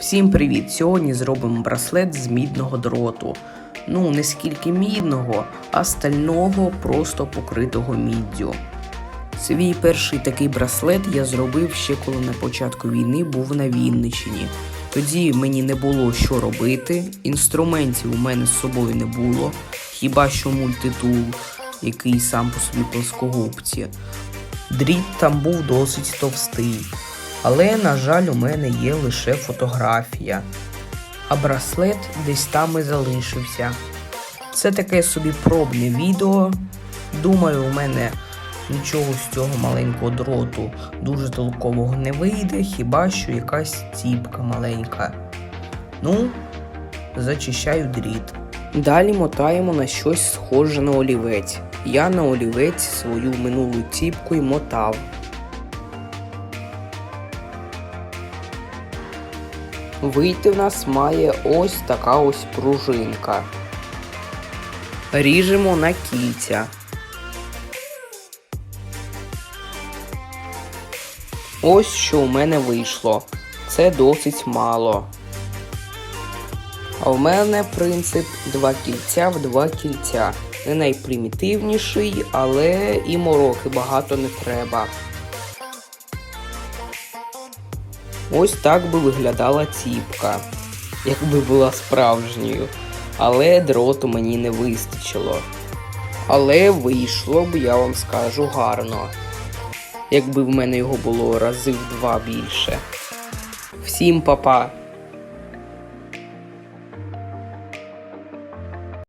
Всім привіт! Сьогодні зробимо браслет з мідного дроту. Ну, не скільки мідного, а стального, просто покритого міддю. Свій перший такий браслет я зробив ще коли на початку війни був на Вінниччині. Тоді мені не було що робити, інструментів у мене з собою не було, хіба що мультитул, який сам по собі плоскогубці. Дріт там був досить товстий. Але, на жаль, у мене є лише фотографія, а браслет десь там і залишився. Це таке собі пробне відео. Думаю, у мене нічого з цього маленького дроту дуже толкового не вийде, хіба що якась ціпка маленька. Ну, зачищаю дріт. Далі мотаємо на щось схоже на олівець. Я на олівець свою минулу ціпку й мотав. Вийти в нас має ось така ось пружинка. Ріжемо на кільця. Ось що у мене вийшло. Це досить мало. А в мене принцип два кільця в два кільця. Не найпримітивніший, але і мороки багато не треба. Ось так би виглядала ціпка, якби була справжньою. Але дроту мені не вистачило. Але вийшло б, я вам скажу, гарно. Якби в мене його було рази в два більше. Всім па-па!